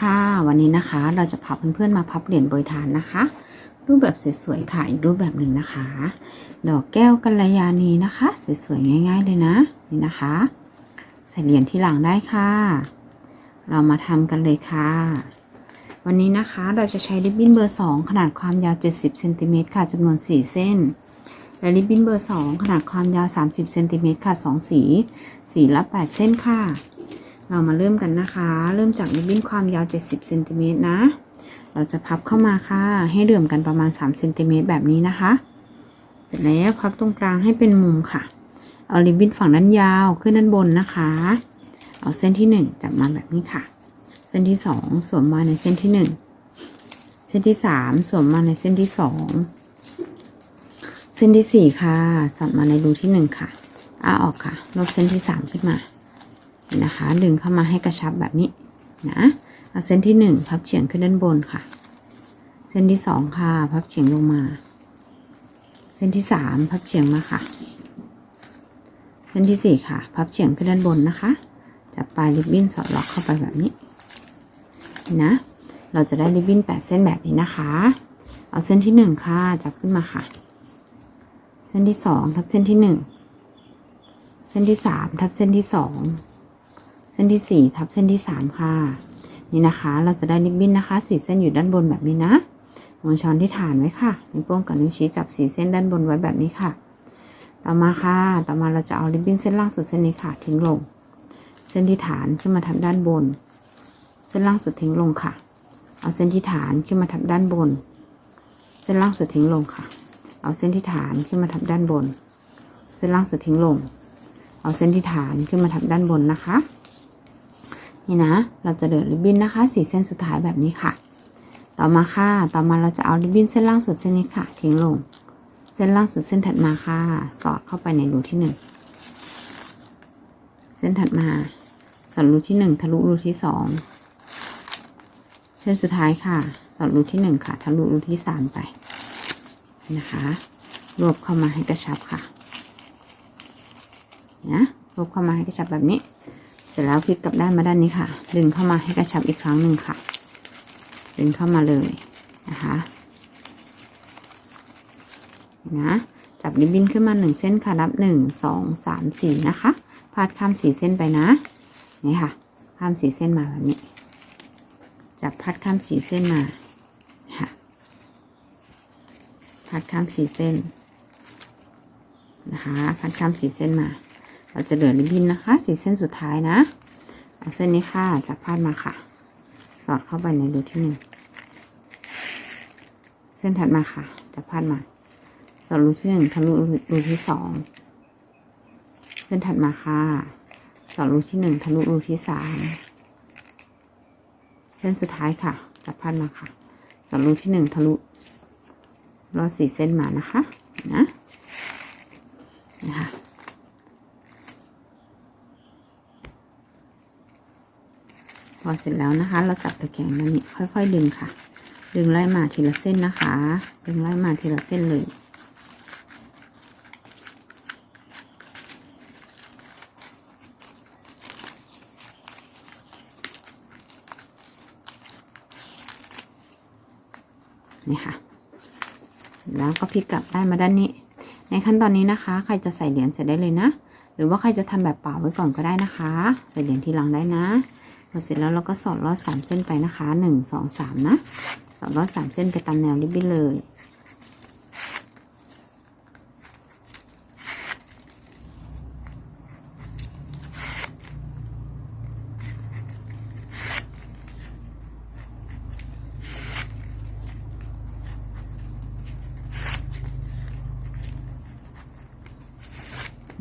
ค่ะ วันนี้นะคะเราจะพาเพื่อนๆมาพับเหรียญโปรยทานนะคะ รูปแบบสวยๆค่ะอีกรูปแบบหนึ่งนะคะ ดอกแก้วกัลยาณีนะคะสวยๆง่าย ๆ เลยนะนี่นะคะ ใส่เหรียญที่หลังได้ค่ะ เรามาทำกันเลยค่ะ วันนี้นะคะเราจะใช้ริบบิ้นเบอร์2ขนาดความยาว 70เซนติเมตรค่ะจำนวน 4 เส้นและริบบิ้นเบอร์ 2 ขนาดความยาว 30เซนติเมตรค่ะ 2 สี สีละ 8 เส้นค่ะ เรามาเริ่มกันนะคะ เริ่มจากริบบิ้นความยาว 70เซนติเมตรนะ เราจะพับเข้ามาค่ะ ให้เหลื่อมกันประมาณ3เซนติเมตรแบบนี้นะคะ เสร็จแล้วพับตรงกลางให้เป็นมุมค่ะ เอาริบบิ้นฝั่งด้านยาวขึ้นด้านบนนะคะ เอาเส้นที่ 1 จับมาแบบนี้ค่ะ เส้นที่ 2 สวมมาในเส้นที่ 1 เส้นที่ 3 สวมมาในเส้นที่ 2 เส้นที่ 4 ค่ะ สอดมาในรูที่ 1 ค่ะอ้าออกค่ะลบเส้นที่ 3 ขึ้นมา นะคะ ดึงเข้ามาให้กระชับแบบนี้นะเอาเส้นที่ 1 พับเฉียงขึ้นด้านบนค่ะ เส้นที่ 2 ค่ะ พับเฉียงลงมา เส้นที่ 3 พับเฉียงมาค่ะ เส้นที่ 4 ค่ะ พับเฉียงขึ้นด้านบนนะคะจับปลายริบบิ้นสอดล็อกเข้าไปแบบนี้นะ เราจะได้ริบบิ้น8เส้นแบบนี้นะคะ เอาเส้นที่ 1 ค่ะ จับขึ้นมาค่ะ เส้นที่ 2 ทับเส้นที่ 1 เส้นที่ 3 ทับเส้นที่2เส้นที่ 4 ทับเส้นที่ 3 ค่ะ นี่นะคะ เราจะได้ริบบิ้นนะคะสีเส้นอยู่ด้านบนแบบนี้นะวางช้อนที่ฐานไว้ค่ะนิ้วโป้งกับนิ้วชี้จับสีเส้นด้านบนไว้แบบนี้ค่ะ ต่อมาค่ะ ต่อมาเราจะเอาริบบิ้นเส้นล่างสุดเส้นนี้ค่ะ ทิ้งลง เส้นที่ฐานขึ้นมาทับด้านบน เส้นล่างสุดทิ้งลงค่ะ เอาเส้นที่ฐานขึ้นมาทับด้านบน เส้นล่างสุดทิ้งลงค่ะ เอาเส้นที่ฐานขึ้นมาทับด้านบน เส้นล่างสุดทิ้งลง เอาเส้นที่ฐานขึ้นมาทับด้านบนนะคะ นี่นะ เราจะเดินริบบิ้นนะคะสีเส้นสุดท้ายแบบนี้ค่ะ ต่อมาค่ะ ต่อมาเราจะเอาริบบิ้นเส้นล่างสุดเส้นนี้ค่ะ ทิ้งลง เส้นล่างสุดเส้นถัดมาค่ะ สอดเข้าไปในรูที่หนึ่งเส้นถัดมา สอดรูที่หนึ่งทะลุรูที่สองเส้นสุดท้ายค่ะ สอดรูที่หนึ่งค่ะ ทะลุรูที่สามไปนะคะ รวบเข้ามาให้กระชับค่ะนะรวบเข้ามาให้กระชับแบบนี้ ร็จแล้วพลิกกลับด้านมาด้านนี้ค่ะ ดึงเข้ามาให้กระชับอีกครั้งหนึ่งค่ะ ดึงเข้ามาเลยนะคะนะจับริบบิ้นขึ้นมาหนึ่งเส้นค่ะนับหนึ่งสองสามสี่นะคะพาดข้ามสี่เส้นไปนะนี่ค่ะ ข้ามสี่เส้นมาแบบนี้ จับพัดข้ามสี่เส้นมาค่ะพัดข้ามสี่เส้นนะคะพัดข้ามสี่เส้นมา เราจะเหลือริบบิ้นนะคะสี่เส้นสุดท้ายนะ เอาเส้นนี้ค่ะจับพาดมาค่ะ สอดเข้าไปในรูที่หนึ่งเส้นถัดมาค่ะจับพาดมา สอดรูที่หนึ่งทะลุรูที่สองเส้นถัดมาค่ะ สอดรูที่หนึ่งทะลุรูที่สามเส้นสุดท้ายค่ะ จับพาดมาค่ะ สอดรูที่หนึ่งทะลุรอดสี่เส้นมานะคะนะ พอเสร็จแล้วนะคะ เราจับตะแกรงนั่นนี่ค่อย ๆ ดึงค่ะ ดึงไล่มาทีละเส้นนะคะ ดึงไล่มาทีละเส้นเลยนี่ค่ะ แล้วก็พลิกกลับได้มาด้านนี้ ในขั้นตอนนี้นะคะ ใครจะใส่เหรียญใส่ได้เลยนะ หรือว่าใครจะทำแบบเปล่าไว้ก่อนก็ได้นะคะ ใส่เหรียญทีหลังได้นะ พอเสร็จแล้วเราก็สอดลอดสามเส้นไปนะคะหนึ่งสองสามนะ สอดลอดสามเส้นไปตามแนวริบบิ้นเลย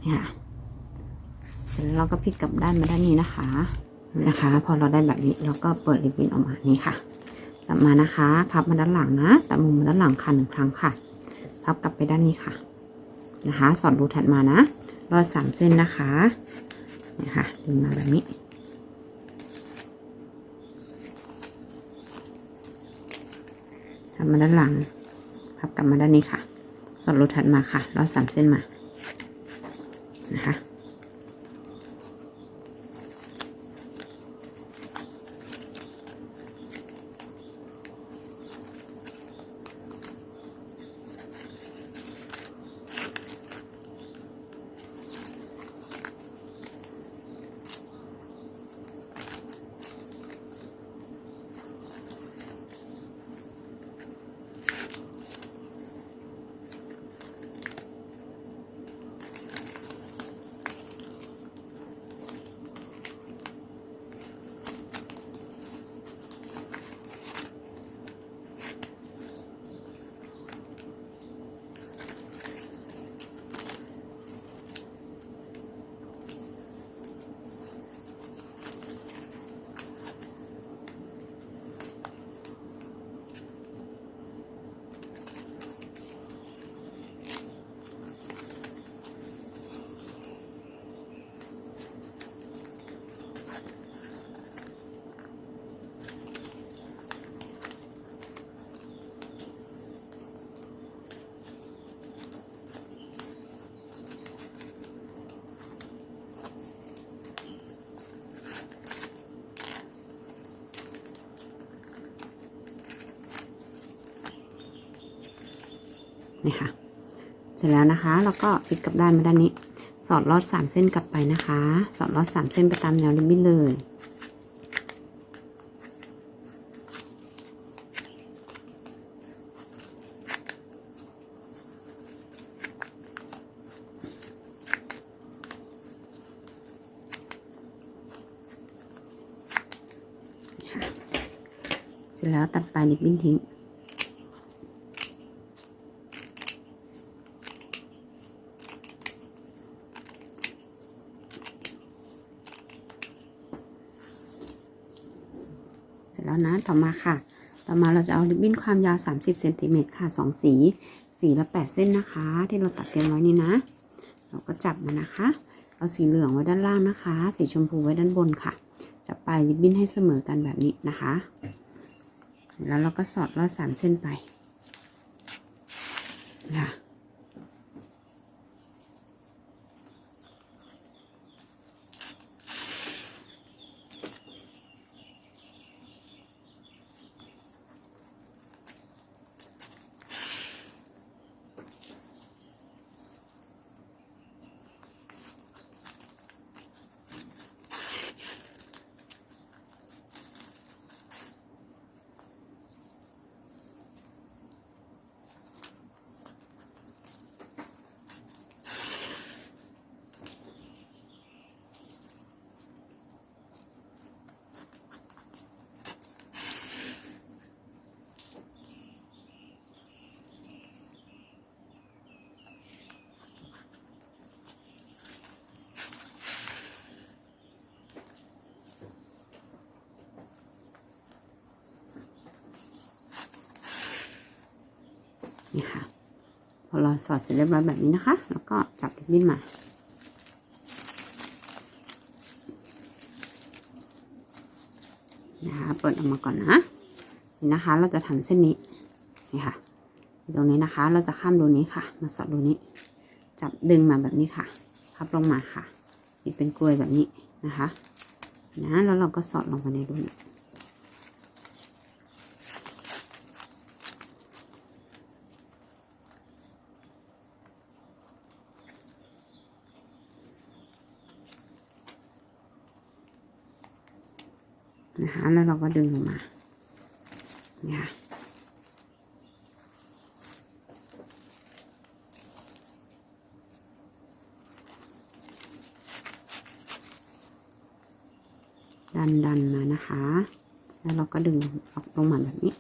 นี่ค่ะ เสร็จแล้วเราก็พลิกกลับด้านมาด้านนี้นะคะ นะคะ พอเราได้แบบนี้เราก็เปิดริบบิ้นออกมานี่ค่ะกลับมานะคะพับมาด้านหลังนะแต่มุมมาด้านหลังค่ะหนึ่งครั้งค่ะพับกลับไปด้านนี้ค่ะนะคะ สอดรูถัดมานะรอดสามเส้นนะคะนี่ค่ะดึงมาแบบนี้ทำมาด้านหลัง พับกลับมาด้านนี้ค่ะ สอดรูถัดมาค่ะรอดสามเส้นมานะคะ นี่ค่ะ เสร็จแล้วนะคะแล้วก็พลิกกลับด้านมาด้านนี้ สอดลอดสามเส้นกลับไปนะคะ สอดลอดสามเส้นไปตามแนวริบบิ้นเลยเสร็จแล้วตัดปลายริบบิ้นทิ้ง เสร็จ แล้วนะต่อมาค่ะ ต่อมาเราจะเอาริบบิ้นความยาว 30เซนติเมตรค่ะ2สีสีละ8เส้นนะคะ ที่เราตัดเตรียมไว้นี่นะ เราก็จับมานะคะ เอาสีเหลืองไว้ด้านล่างนะคะ สีชมพูไว้ด้านบนค่ะ จับปลายริบบิ้นให้เสมอกันแบบนี้นะคะ แล้วเราก็สอดลอดสามเส้นไปค่ะ นี่ค่ะ พอเราสอดเสร็จเรียบร้อยแบบนี้นะคะ แล้วก็จับริบบิ้นมา นะคะ เปิดออกมาก่อนนะ นี่นะคะ เราจะทำเส้นนี้ นี่ค่ะ ตรงนี้นะคะ เราจะข้ามรูนี้ค่ะ มาสอดรูนี้ จับดึงมาแบบนี้ค่ะ พับลงมาค่ะ นี่เป็นกลวยแบบนี้นะคะ นะ แล้วเราก็สอดลงไปในรูนี้ นะคะ แล้วเราก็ดึงลงมาเนี่ยค่ะดันดันมานะคะ แล้วเราก็ดึงออกลงมาแบบนี้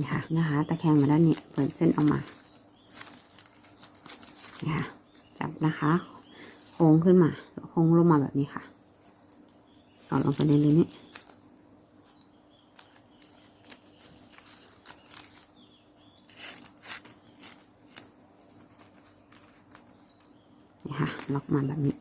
นี่ค่ะนะคะ ตะแคงมาด้านนี้เปิดเส้นออกมานี่ค่ะ จับนะคะโค้งขึ้นมาโค้งลงมาแบบนี้ค่ะสอดลงไปในรูนี้นี่ค่ะล็อกมาแบบนี้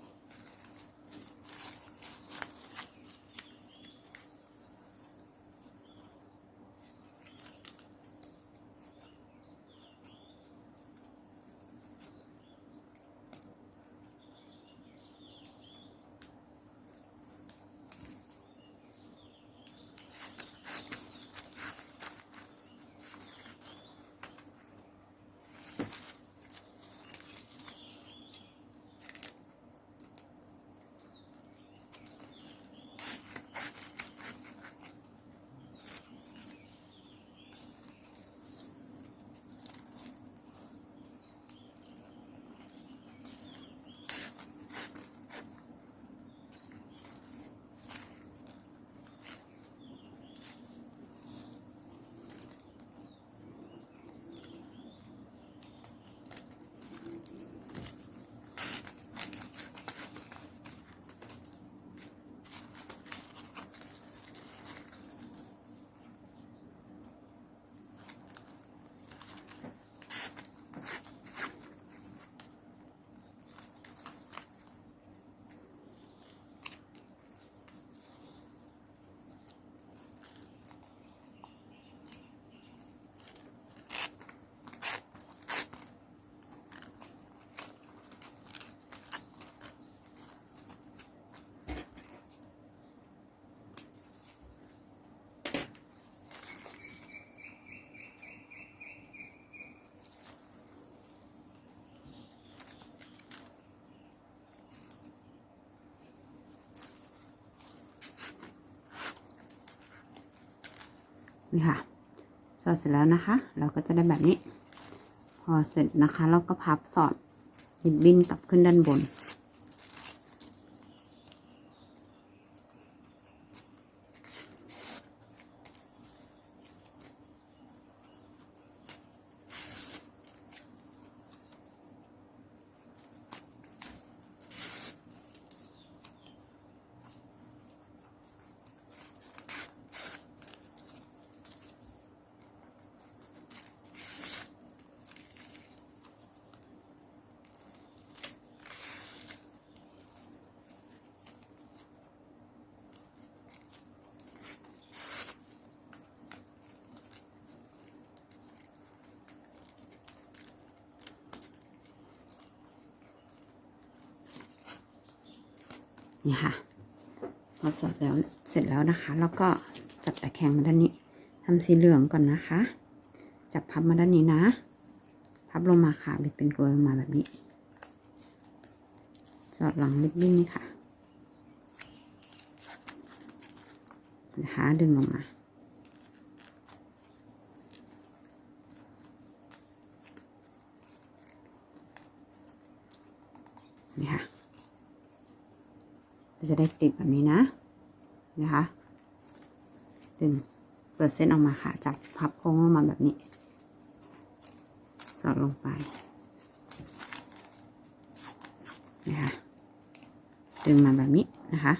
นี่ค่ะสอดเสร็จแล้วนะคะ เราก็จะได้แบบนี้ พอเสร็จนะคะ เราก็พับสอดยิบบินกลับขึ้นด้านบน นี่ค่ะพอสอดแล้วเสร็จแล้วนะคะ แล้วก็จับตะแคงมาด้านนี้ทำสีเหลืองก่อนนะคะ จับพับมาด้านนี้นะ พับลงมาค่ะบิดเป็นกลวยลงมาแบบนี้ สอดหลังริบบิ้นนี่ค่ะนะคะดึงลงมานี่ค่ะ ก็จะได้ติดแบบนี้นะนะคะดึงเปิดเส้นออกมาค่ะ จับพับโค้งลงมาแบบนี้ สอดลงไปนะคะดึงมาแบบนี้นะคะ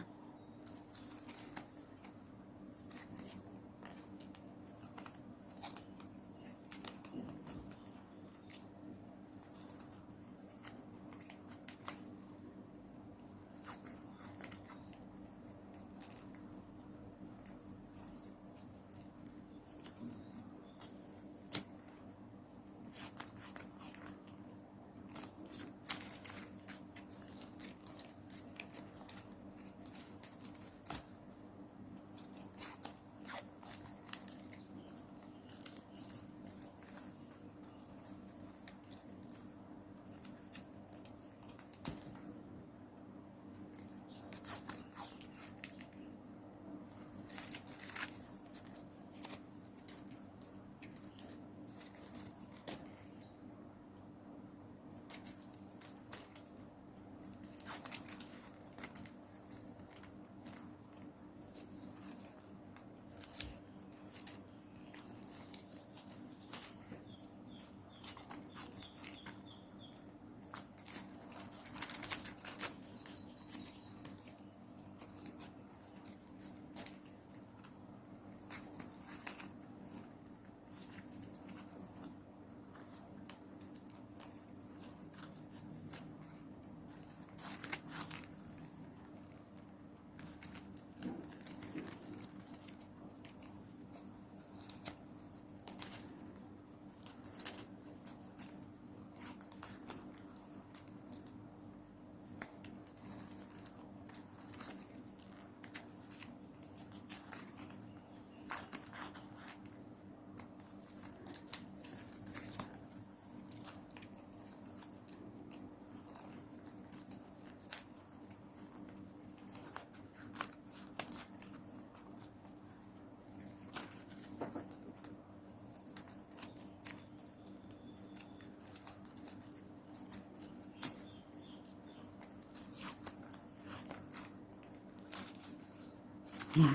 เนี่ย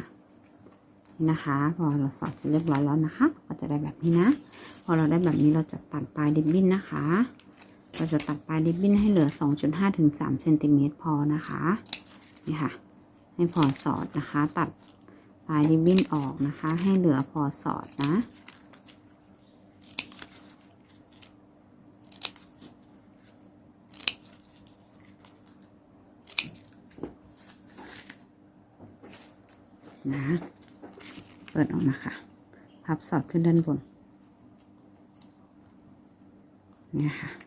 นะคะ พอเราสอดเสร็จเรียบร้อยแล้วนะคะ ก็จะได้แบบนี้นะ พอเราได้แบบนี้เราจะตัดปลายดิบบิ้นนะคะ เราจะตัดปลายดิบบิ้นให้เหลือ 2.5ถึง3เซนติเมตรพอนะคะนี่ค่ะ ให้พอสอดนะคะ ตัดปลายริบบิ้นออกนะคะ ให้เหลือพอสอดนะ นะ เปิดออกมาค่ะ พับสอดขึ้นด้านบนเนี่ยค่ะ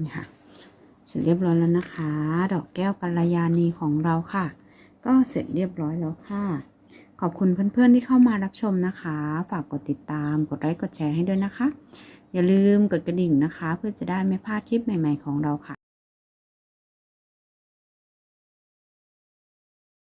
นี่ค่ะ เสร็จเรียบร้อยแล้วนะคะ ดอกแก้วกัลยาณีของเราค่ะ ก็เสร็จเรียบร้อยแล้วค่ะ ขอบคุณเพื่อนๆที่เข้ามารับชมนะคะ ฝากกดติดตาม กดไลค์ กดแชร์ให้ด้วยนะคะ อย่าลืมกดกระดิ่งนะคะ เพื่อจะได้ไม่พลาดคลิปใหม่ ๆ ของเราค่ะ